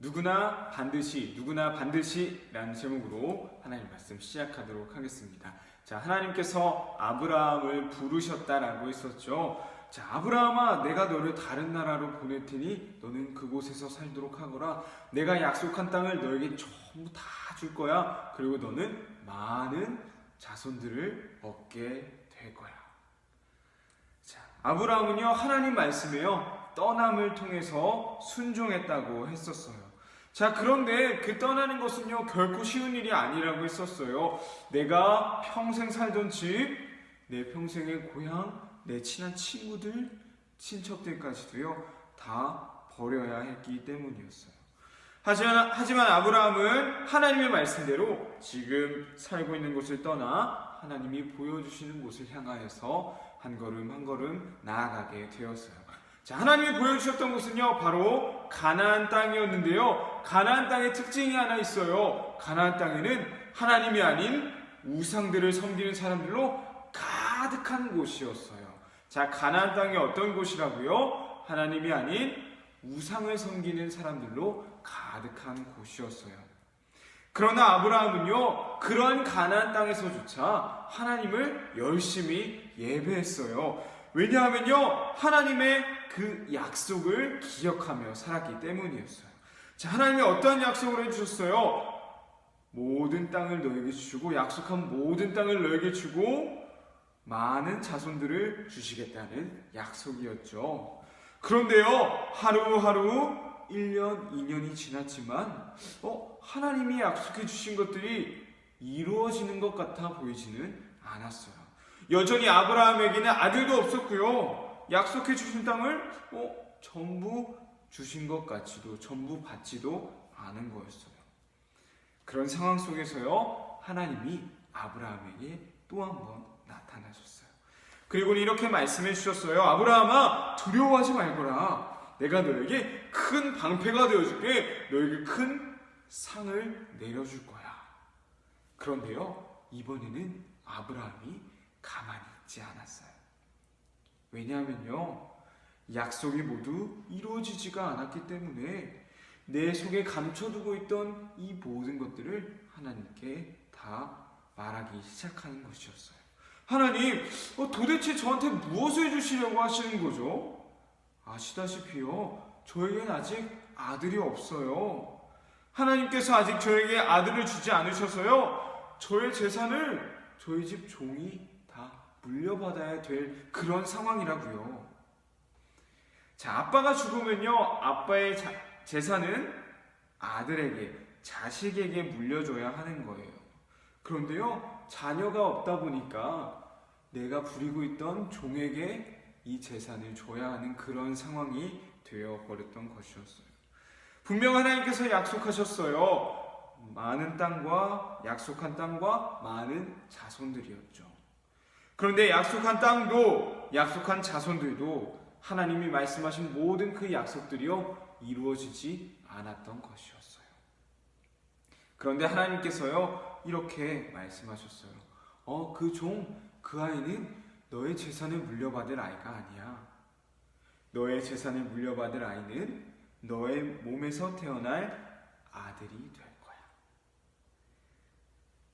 누구나 반드시, 누구나 반드시 라는 제목으로 하나님 말씀 시작하도록 하겠습니다. 자, 하나님께서 아브라함을 부르셨다라고 했었죠. 자, 아브라함아, 내가 너를 다른 나라로 보낼 테니 너는 그곳에서 살도록 하거라. 내가 약속한 땅을 너에게 전부 다 줄 거야. 그리고 너는 많은 자손들을 얻게 될 거야. 자, 아브라함은요, 하나님 말씀에요, 떠남을 통해서 순종했다고 했었어요. 자, 그런데 그 떠나는 것은요, 결코 쉬운 일이 아니라고 했었어요. 내가 평생 살던 집, 내 평생의 고향, 내 친한 친구들, 친척들까지도요, 다 버려야 했기 때문이었어요. 하지만, 하지만 아브라함은 하나님의 말씀대로 지금 살고 있는 곳을 떠나 하나님이 보여주시는 곳을 향하여서 한 걸음 한 걸음 나아가게 되었어요. 자, 하나님이 보여주셨던 곳은요, 바로 가나안 땅이었는데요. 가나안 땅의 특징이 하나 있어요. 가나안 땅에는 하나님이 아닌 우상들을 섬기는 사람들로 가득한 곳이었어요. 자, 가나안 땅이 어떤 곳이라고요? 하나님이 아닌 우상을 섬기는 사람들로 가득한 곳이었어요. 그러나 아브라함은요, 그러한 가나안 땅에서조차 하나님을 열심히 예배했어요. 왜냐하면요, 하나님의 그 약속을 기억하며 살았기 때문이었어요. 자, 하나님이 어떤 약속을 해주셨어요? 모든 땅을 너에게 주시고, 약속한 모든 땅을 너에게 주고, 많은 자손들을 주시겠다는 약속이었죠. 그런데요, 하루하루 1년, 2년이 지났지만, 어, 하나님이 약속해 주신 것들이 이루어지는 것 같아 보이지는 않았어요. 여전히 아브라함에게는 아들도 없었고요. 약속해 주신 땅을 어, 전부 주신 것 같지도 전부 받지도 않은 거였어요. 그런 상황 속에서요. 하나님이 아브라함에게 또 한 번 나타나셨어요. 그리고 이렇게 말씀해 주셨어요. 아브라함아 두려워하지 말거라. 내가 너에게 큰 방패가 되어줄게. 너에게 큰 상을 내려줄 거야. 그런데요, 이번에는 아브라함이 가만히 있지 않았어요. 왜냐하면요, 약속이 모두 이루어지지가 않았기 때문에 내 속에 감춰두고 있던 이 모든 것들을 하나님께 다 말하기 시작하는 것이었어요. 하나님, 어, 도대체 저한테 무엇을 해주시려고 하시는 거죠? 아시다시피요, 저에겐 아직 아들이 없어요. 하나님께서 아직 저에게 아들을 주지 않으셔서요, 저의 재산을 저희 집 종이 다 물려받아야 될 그런 상황이라고요. 자, 아빠가 죽으면요, 아빠의 자, 재산은 아들에게, 자식에게 물려줘야 하는 거예요. 그런데요, 자녀가 없다 보니까 내가 부리고 있던 종에게 이 재산을 줘야 하는 그런 상황이 되어 버렸던 것이었어요. 분명 하나님께서 약속하셨어요. 많은 땅과 약속한 땅과 많은 자손들이었죠. 그런데 약속한 땅도 약속한 자손들도 하나님이 말씀하신 모든 그 약속들이요 이루어지지 않았던 것이었어요. 그런데 하나님께서요 이렇게 말씀하셨어요. 어 그 종 그 아이는 너의 재산을 물려받을 아이가 아니야. 너의 재산을 물려받을 아이는 너의 몸에서 태어날 아들이 될 거야.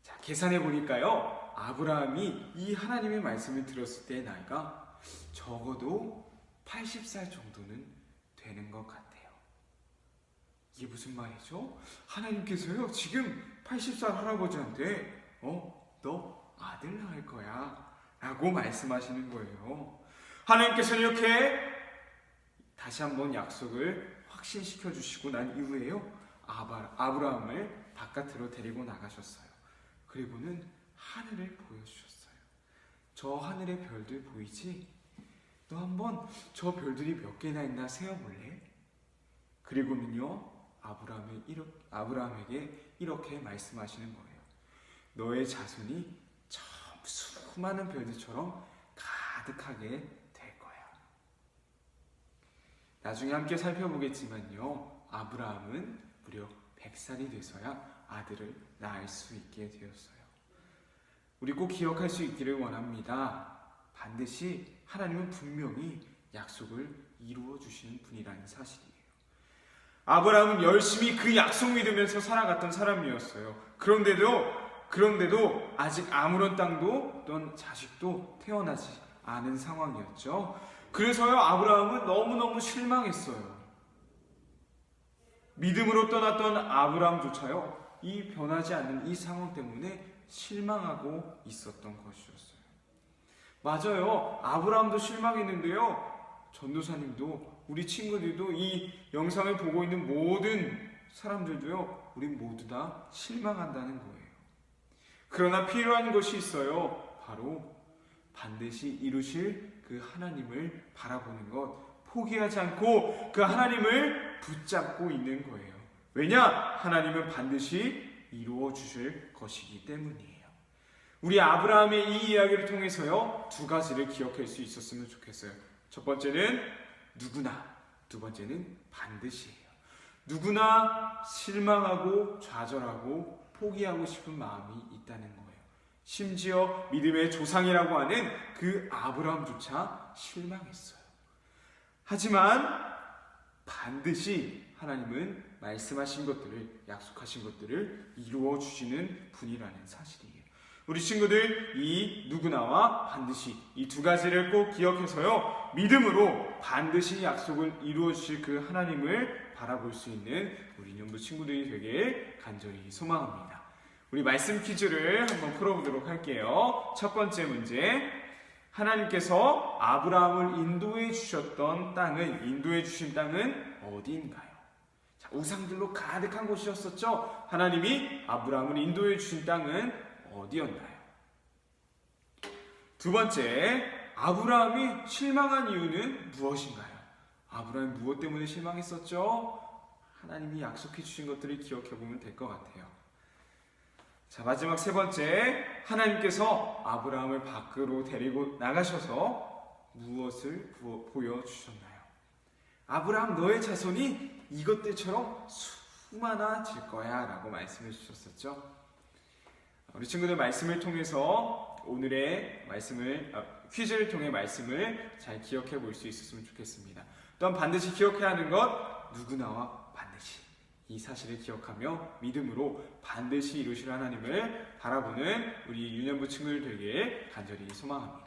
자, 계산해 보니까요. 아브라함이 이 하나님의 말씀을 들었을 때의 나이가 적어도 80살 정도는 되는 것 같아요. 이게 무슨 말이죠? 하나님께서요, 지금 80살 할아버지한테, 어, 너 아들 낳을 거야. 라고 말씀하시는 거예요. 하나님께서는 이렇게 다시 한번 약속을 확신시켜 주시고 난 이후에요. 아브라함을 바깥으로 데리고 나가셨어요. 그리고는 하늘을 보여주셨어요. 저 하늘의 별들 보이지? 너 한번 저 별들이 몇 개나 있나 세어볼래? 그리고는요, 아브라함이 이렇게, 아브라함에게 이렇게 말씀하시는 거예요. 너의 자손이 저 수많은 별들처럼 가득하게 될 거야. 나중에 함께 살펴보겠지만요, 아브라함은 무려 100살이 돼서야 아들을 낳을 수 있게 되었어요. 우리 꼭 기억할 수 있기를 원합니다. 반드시 하나님은 분명히 약속을 이루어 주시는 분이라는 사실이에요. 아브라함은 열심히 그 약속 믿으면서 살아갔던 사람이었어요. 그런데도 그런데도 아직 아무런 땅도 또는 자식도 태어나지 않은 상황이었죠. 그래서요 아브라함은 너무너무 실망했어요. 믿음으로 떠났던 아브라함조차요 이 변하지 않는 이 상황 때문에 실망하고 있었던 것이었어요. 맞아요. 아브라함도 실망했는데요. 전도사님도 우리 친구들도 이 영상을 보고 있는 모든 사람들도요. 우리 모두 다 실망한다는 거예요. 그러나 필요한 것이 있어요. 바로 반드시 이루실 그 하나님을 바라보는 것. 포기하지 않고 그 하나님을 붙잡고 있는 거예요. 왜냐? 하나님은 반드시 이루어 주실 것이기 때문이에요. 우리 아브라함의 이 이야기를 통해서요, 두 가지를 기억할 수 있었으면 좋겠어요. 첫 번째는 누구나, 두 번째는 반드시예요. 누구나 실망하고 좌절하고 포기하고 싶은 마음이 있다는 거예요. 심지어 믿음의 조상이라고 하는 그 아브라함조차 실망했어요. 하지만 반드시 하나님은 말씀하신 것들을 약속하신 것들을 이루어 주시는 분이라는 사실이에요. 우리 친구들 이 누구나와 반드시 이 두 가지를 꼭 기억해서요. 믿음으로 반드시 약속을 이루어 주실 그 하나님을 바라볼 수 있는 우리 연부 친구들이 되길 간절히 소망합니다. 우리 말씀 퀴즈를 한번 풀어보도록 할게요. 첫 번째 문제. 하나님께서 아브라함을 인도해 주셨던 땅은 인도해 주신 땅은 어디인가요? 자, 우상들로 가득한 곳이었었죠. 하나님이 아브라함을 인도해 주신 땅은 어디였나요? 두 번째, 아브라함이 실망한 이유는 무엇인가요? 아브라함이 무엇 때문에 실망했었죠? 하나님이 약속해 주신 것들을 기억해 보면 될 것 같아요. 자, 마지막 세 번째. 하나님께서 아브라함을 밖으로 데리고 나가셔서 무엇을 보여주셨나요? 아브라함, 너의 자손이 이것들처럼 수많아질 거야. 라고 말씀해 주셨었죠. 우리 친구들 말씀을 통해서 오늘의 말씀을, 아, 퀴즈를 통해 말씀을 잘 기억해 볼 수 있었으면 좋겠습니다. 또한 반드시 기억해야 하는 것, 누구나와 반드시. 이 사실을 기억하며 믿음으로 반드시 이루실 하나님을 바라보는 우리 유년부 친구들 되길 간절히 소망합니다.